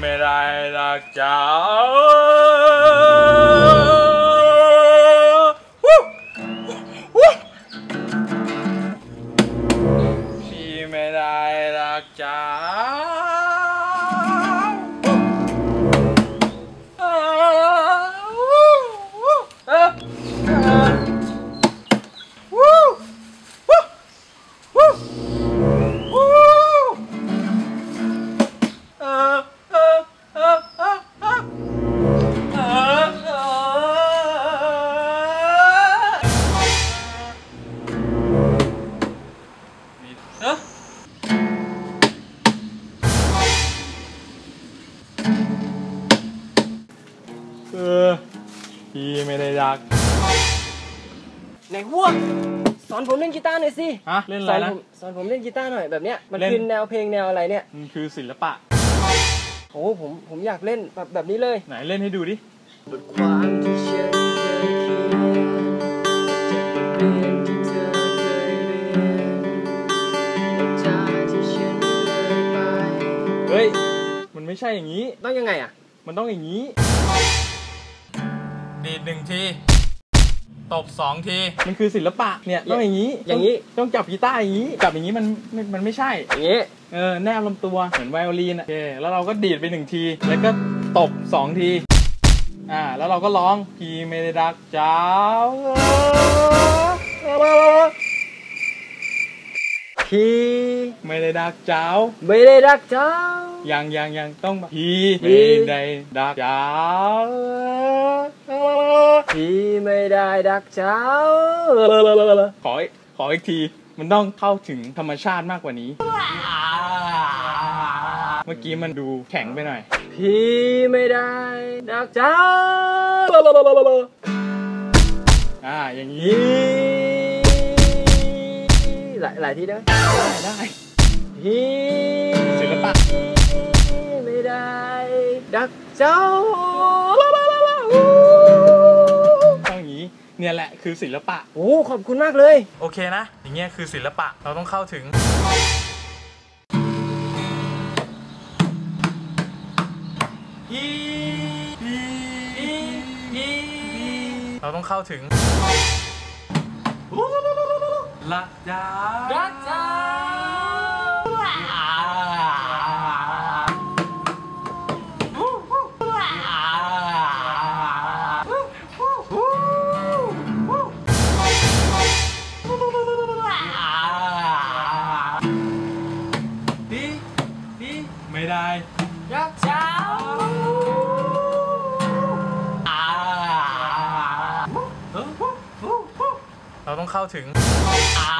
ไม่ไออพี่ไม่ได้รักไหนวัวสอนผมเล่นกีตาร์หน่อยสิฮะเล่นอะสไรอนนะผมสอนผมเล่นกีตาร์หน่อยแบบเนี้ยมันเล่น คือแนวเพลงแนวอะไรเนี่ยมันคือศิลปะ โอ้ผมผมอยากเล่นแบบแบบนี้เลย ไหนเล่นให้ดูดิ บทความที่ฉันเคยเขียนจากบทเรียนที่เธอเคยเรียนบทจาที่ฉันเลยไป เฮ้ย มันไม่ใช่อย่างนี้ ต้องยังไงอะ มันต้องอย่างนี้ ดีดหนึ่งที ตบสองที มันคือศิลปะเนี่ยต้องอย่างนี้อย่างนี้นี้ต้องจับกีตาร์อย่างนี้จับอย่างนี้มันมันมันไม่ใช่ อย่างนี้ เออแนบลำตัวเหมือนไวโอลินอะโอเคแล้วเราก็ดีดไปหนึ่งที แล้วก็ตบสองที อ่า แล้วเราก็ร้องพี่ไม่ได้รักเจ้าพี่ไม่ได้รักเจ้าไม่ได้รักเจ้า ยังยังยังต้องแบบพี่พี่ไม่ได้รักเจ้า พี่ไม่ได้รักเจ้า ขออีกขออีกที มันต้องเข้าถึงธรรมชาติมากกว่านี้ เมื่อกี้มันดูแข็งไปหน่อย พี่ไม่ได้รักเจ้าอ่าอย่างนี้ หลายหลายที่ได้ไหมได้ได้พี่ศิลปะไม่ได้รักเจ้า เนี่ยแหละคือศิลปะ โอ้ขอบคุณมากเลย โอเคนะ อย่างเงี้ยคือศิลปะเราต้องเข้าถึง เราต้องเข้าถึงรักจ้ารักเจ้า เข้าถึงอ่า